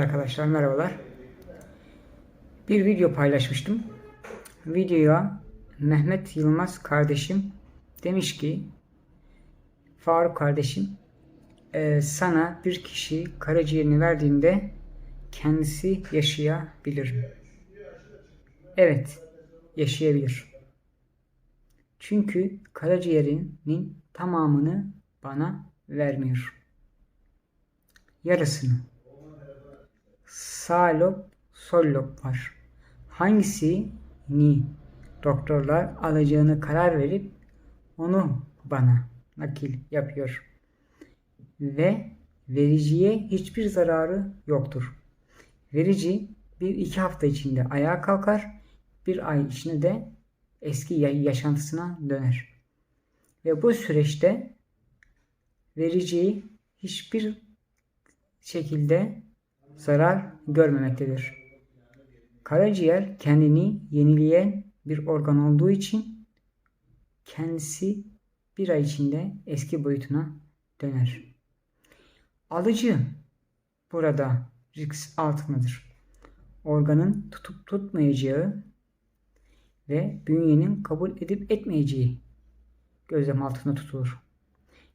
Arkadaşlar merhabalar. Bir video paylaşmıştım. Videoya Mehmet Yılmaz kardeşim demiş ki Faruk kardeşim e, sana bir kişi karaciğerini verdiğinde kendisi yaşayabilir. Evet, yaşayabilir. Çünkü karaciğerinin tamamını bana vermiyor. Yarısını. Sağ lob, sol lob var. Hangisini doktorlar alacağını karar verip onu bana nakil yapıyor. Ve vericiye hiçbir zararı yoktur. Verici bir iki hafta içinde ayağa kalkar, bir ay içinde de eski ya- yaşantısına döner. Ve bu süreçte vericiyi hiçbir şekilde zarar görmemektedir. Karaciğer kendini yenileyen bir organ olduğu için kendisi bir ay içinde eski boyutuna döner. Alıcı burada risk altındadır. Organın tutup tutmayacağı ve bünyenin kabul edip etmeyeceği gözlem altında tutulur.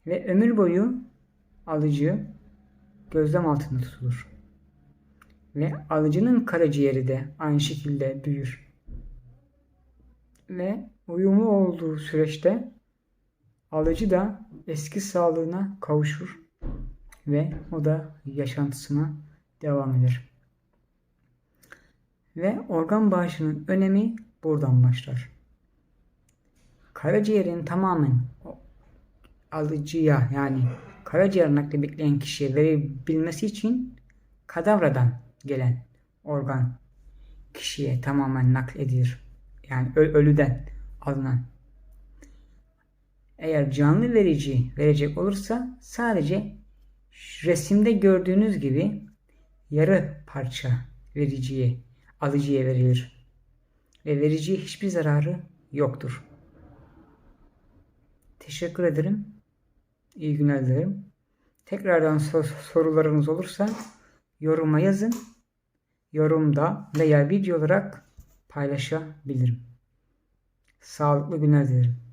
Ve ömür boyu alıcı gözlem altında tutulur. Ve alıcının karaciğeri de aynı şekilde büyür. Ve uyumlu olduğu süreçte alıcı da eski sağlığına kavuşur ve o da yaşantısına devam eder. Ve organ bağışının önemi buradan başlar. Karaciğerin tamamen alıcıya yani karaciğer nakli bekleyen kişiye verebilmesi için kadavradan gelen organ kişiye tamamen nakledilir. Yani ölüden alınan. Eğer canlı verici verecek olursa sadece resimde gördüğünüz gibi yarı parça vericiye, alıcıya verilir. Ve vericiye hiçbir zararı yoktur. Teşekkür ederim. İyi günler dilerim. Tekrardan sor- sorularınız olursa yoruma yazın. Yorumda veya video olarak paylaşabilirim. Sağlıklı günler dilerim.